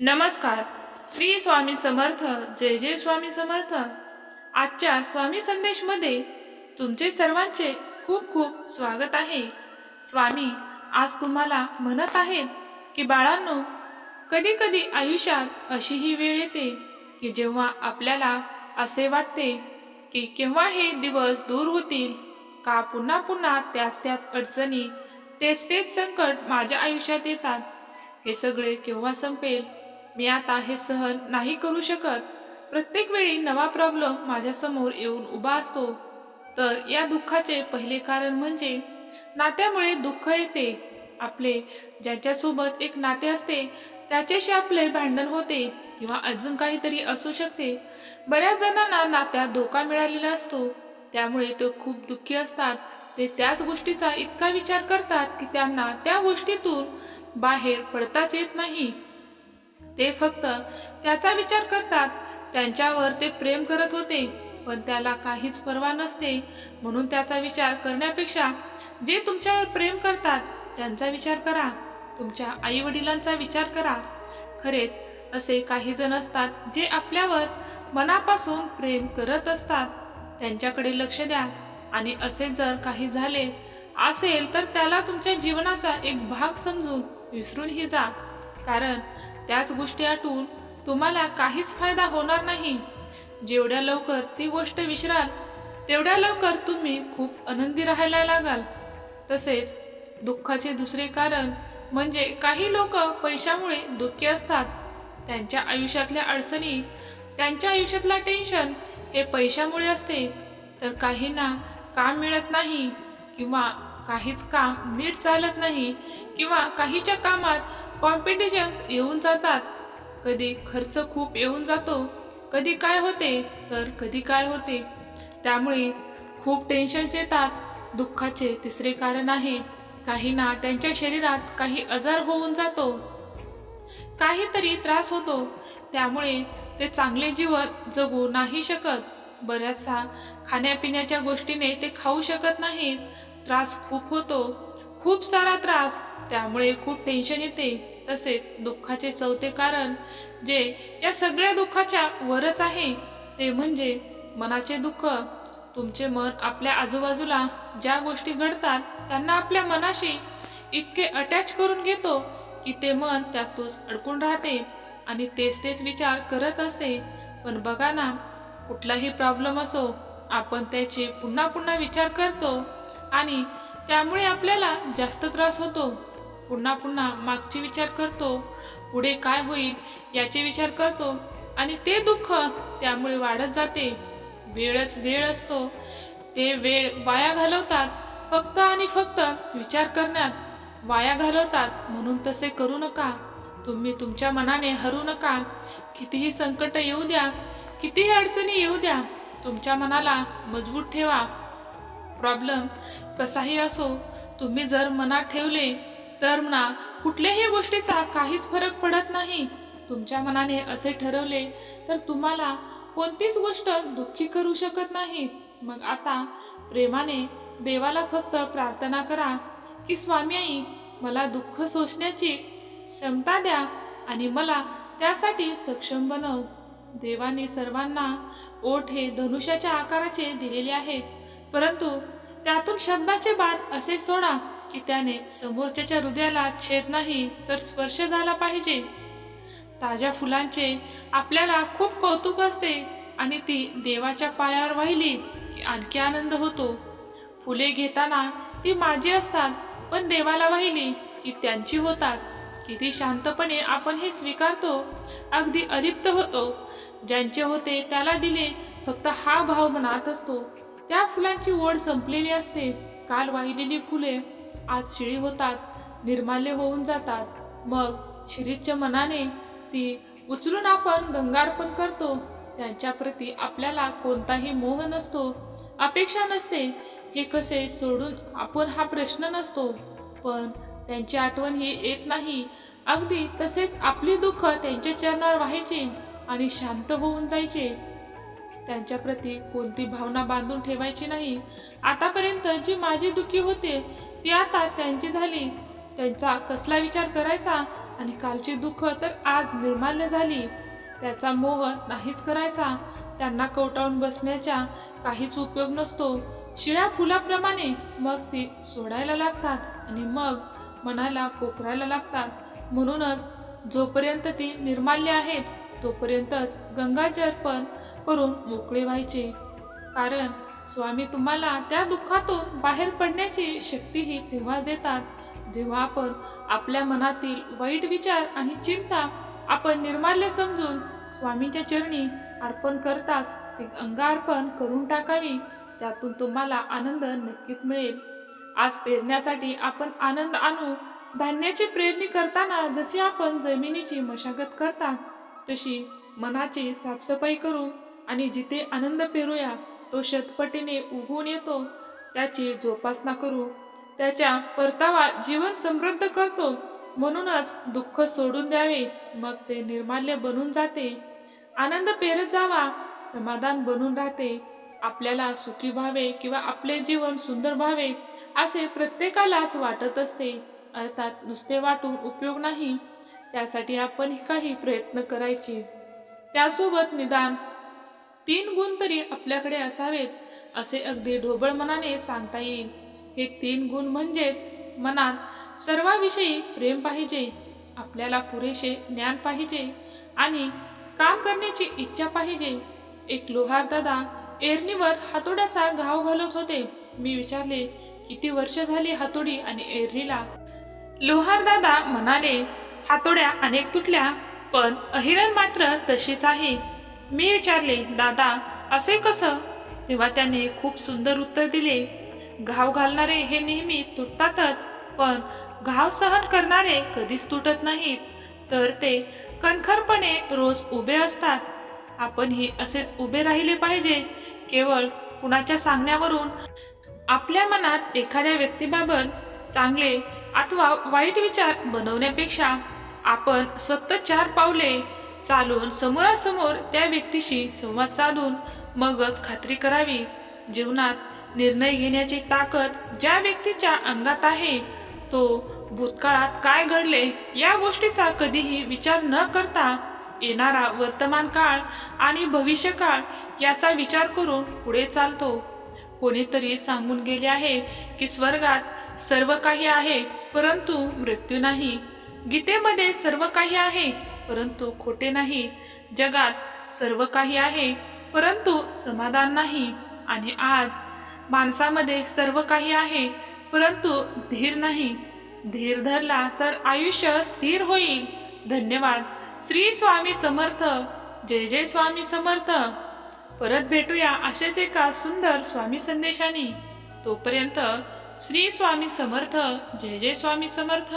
नमस्कार. श्री स्वामी समर्थ जय जय स्वामी समर्थ. आजच्या स्वामी संदेशमध्ये तुमचे सर्वांचे खूप खूप स्वागत आहे. स्वामी आज तुम्हाला म्हणत आहेत की बाळांनो कधी कधी आयुष्यात अशी ही वेळ येते की जेव्हा आपल्याला असे वाटते की केव्हा हे दिवस दूर होतील का पुन्हा पुन्हा त्याच त्याच अडचणी तेच तेच संकट माझ्या आयुष्यात येतात. हे सगळे केव्हा संपेल? मी आता हे सहन नाही करू शकत. प्रत्येक वेळी नवा प्रॉब्लेम माझ्यासमोर येऊन उभा असतो. तर या दुःखाचे पहिले कारण म्हणजे नात्यामुळे दुःख येते. आपले ज्याच्यासोबत एक नाते असते त्याच्याशी आपले भांडण होते किंवा अजून काहीतरी असू शकते. बऱ्याच जणांना नात्यात धोका मिळालेला असतो. त्यामुळे ते खूप दुःखी असतात. ते त्याच गोष्टीचा इतका विचार करतात की त्यांना त्या गोष्टीतून बाहेर पडताच येत नाही. ते फक्त त्याचा विचार करतात. त्यांच्यावर ते प्रेम करत होते पण त्याला काहीच पर्वा नसते. म्हणून त्याचा विचार करण्यापेक्षा जे तुमच्यावर प्रेम करतात त्यांचा विचार करा. तुमच्या आई वडिलांचा विचार करा. खरेच असे काही जण असतात जे आपल्यावर मनापासून प्रेम करत असतात. त्यांच्याकडे लक्ष द्या आणि असे जर काही झाले असेल तर त्याला तुमच्या जीवनाचा एक भाग समजून विसरूनही जा. कारण त्याच गोष्टी आटून तुम्हाला काहीच फायदा होणार नाही. जेवढ्या लवकर ती गोष्ट विसराल तेवढ्या लवकर तुम्ही खूप आनंदी राहायला लागाल. तसेच दुःखाचे दुसरे कारण म्हणजे काही लोक पैशामुळे दुःखी असतात. त्यांच्या आयुष्यातल्या अडचणी त्यांच्या आयुष्यातला टेन्शन हे पैशामुळे असते. तर काहींना काम मिळत नाही किंवा काहीच काम नीट चालत नाही किंवा काहीच्या कामात कॉम्पिटिशन्स येऊन जातात. कधी खर्च खूप येऊन जातो कधी काय होते तर कधी काय होते. त्यामुळे खूप टेन्शन्स येतात. दुःखाचे तिसरे कारण आहे काहींना त्यांच्या शरीरात काही आजार होऊन जातो. काहीतरी त्रास होतो. त्यामुळे ते चांगले जीवन जगू नाही शकत. बऱ्याचसा खाण्यापिण्याच्या गोष्टीने ते खाऊ शकत नाहीत. त्रास खूप होतो. खूप सारा त्रास. त्यामुळे खूप टेन्शन येते. तसेच दुःखाचे चौथे कारण जे या सगळ्या दुःखाच्या वरच आहे ते म्हणजे मनाचे दुःख. तुमचे मन आपल्या आजूबाजूला ज्या गोष्टी घडतात त्यांना आपल्या मनाशी इतके अटॅच करून घेतो की ते मन त्यातूच अडकून राहते आणि तेच तेच विचार करत असते. पण बघा ना कुठलाही प्रॉब्लेम असो आपण त्याचे पुन्हा पुन्हा विचार करतो आणि त्यामुळे आपल्याला जास्त त्रास होतो. पुन्हा पुन्हा मागचे विचार करतो. पुढे काय होईल याचे विचार करतो. आणि ते दुःख त्यामुळे वाढत जाते. वेळच वेळ असतो. ते वेळ वाया घालवतात. फक्त आणि फक्त विचार करण्यात वाया घालवतात. म्हणून तसे करू नका. तुम्ही तुमच्या मनाने हरू नका. कितीही संकट येऊ द्या. कितीही अडचणी येऊ द्या. तुमच्या मनाला मजबूत ठेवा. प्रॉब्लेम कसाही असो तुम्ही जर मनात ठेवले तर म्हणा कुठल्याही गोष्टीचा काहीच फरक पडत नाही. तुमच्या मनाने असे ठरवले तर तुम्हाला कोणतीच गोष्ट दुःखी करू शकत नाही. मग आता प्रेमाने देवाला फक्त प्रार्थना करा की स्वामी आई मला दुःख सोसण्याची क्षमता द्या आणि मला त्यासाठी सक्षम बनव. देवाने सर्वांना ओठ हे धनुष्याच्या आकाराचे दिलेले आहेत. परंतु त्यातून शब्दाचे बाद असे सोडा की त्याने समोरच्याच्या हृदयाला छेद नाही तर स्पर्श झाला पाहिजे. ताज्या फुलांचे आपल्याला खूप कौतुक असते आणि ती देवाच्या पायावर वाहिली की आणखी आनंद होतो. फुले घेताना ती माझी असतात पण देवाला वाहिली की त्यांची होतात. किती शांतपणे आपण हे स्वीकारतो अगदी अलिप्त होतो. ज्यांचे होते त्याला दिले फक्त हा भाव मनात असतो. त्या फुलांची ओढ संपलेली असते. काल वाहिलेली फुले आज शिळी होतात निर्माल्य होऊन जातात. मग शिरीच्या मनाने ती उचलून आपण गंगार्पण करतो. त्यांच्या प्रती आपल्याला कोणताही मोह नसतो. अपेक्षा नसते. हे कसे सोडून आपण हा प्रश्न नसतो. पण त्यांची आठवण ही येत नाही. अगदी तसेच आपली दुःख त्यांच्या चरणावर व्हायचे आणि शांत होऊन जायचे. त्यांच्या प्रती कोणती भावना बांधून ठेवायची नाही. आतापर्यंत जी माझी दुःखी होते ती आता त्यांची झाली. त्यांचा कसला विचार करायचा आणि कालची दुःख तर आज निर्माल्य झाली. त्याचा मोह नाहीच करायचा. त्यांना कवटाळून बसण्याचा काहीच उपयोग नसतो. शिळ्या फुलाप्रमाणे मग ती सोडायला लागतात आणि मग मनाला पोखरायला लागतात. म्हणूनच जोपर्यंत ती निर्माल्य आहेत तोपर्यंतच गंगाजल अर्पण करून मोकळे व्हायचे. कारण स्वामी तुम्हाला त्या दुःखातून बाहेर पडण्याची शक्तीही तेव्हा देतात. जेव्हा आपण आपल्या मनातील वाईट विचार आणि चिंता आपण निर्माल्य समजून स्वामींच्या चरणी अर्पण करताच ती अंगार्पण अर्पण करून टाकावी त्यातून तुम्हाला आनंद नक्कीच मिळेल. आज पेरण्यासाठी आपण आनंद आणू धान्याची पेरणी करताना जशी आपण जमिनीची मशागत करता तशी मनाची साफसफाई करू आणि जिथे आनंद पेरूया तो शतपटीने उगून येतो त्याची जोपासना करू त्याच्या परतावा जीवन समृद्ध करतो म्हणूनच दुःख सोडून द्यावे मग ते निर्माल्य बनून जाते. आनंद पेरत जावा समाधान बनून राहते. आपल्याला सुखी व्हावे किंवा आपले जीवन सुंदर व्हावे असे प्रत्येकालाच वाटत असते. अर्थात नुसते वाटून उपयोग नाही. त्यासाठी आपण काही प्रयत्न करायचे. त्यासोबत निदान तीन गुण तरी आपल्याकडे असावेत असे अगदी ढोबळ मनाने सांगता येईल. हे तीन गुण म्हणजेच मनात सर्वाविषयी प्रेम पाहिजे आपल्याला पुरेसे ज्ञान पाहिजे आणि काम करण्याची इच्छा पाहिजे. एक लोहार दादा एरणीवर हातोड्याचा घाव घालत होते. मी विचारले किती वर्ष झाली हातोडी आणि एरणीला लोहार दादा म्हणाले हातोड्या अनेक तुटल्या पण अहिरण मात्र तशीच आहे. मी विचारले दादा असे कसं? तेव्हा त्याने खूप सुंदर उत्तर दिले घाव घालणारे हे नेहमी तुटतातच पण घाव सहन करणारे कधीच तुटत नाहीत तर ते कणखरपणे रोज उभे असतात. आपणही असेच उभे राहिले पाहिजे केवळ कुणाच्या सांगण्यावरून. आपल्या मनात एखाद्या व्यक्तीबाबत चांगले अथवा वाईट विचार बनवण्यापेक्षा आपण स्वतः चार पावले चालून समोरासमोर त्या व्यक्तीशी संवाद साधून मगच खात्री करावी. जीवनात निर्णय घेण्याची ताकद ज्या व्यक्तीच्या अंगात आहे तो भूतकाळात काय घडले या गोष्टीचा कधीही विचार न करता येणारा वर्तमान काळ आणि भविष्यकाळ याचा विचार करून पुढे चालतो. कोणीतरी सांगून गेले आहे की स्वर्गात सर्व काही आहे परंतु मृत्यू नाही. गीतेमध्ये सर्व काही आहे. परंतु खोटे नाही. जगात सर्व काही आहे परंतु समाधान नाही. आणि आज माणसामध्ये सर्व काही आहे परंतु धीर नाही. धीर धरला तर आयुष्य स्थिर होईल. धन्यवाद. श्री स्वामी समर्थ. जय जय स्वामी समर्थ. परत भेटूया असेच एका सुंदर स्वामी संदेशाने. तोपर्यंत श्री स्वामी समर्थ. जय जय स्वामी समर्थ.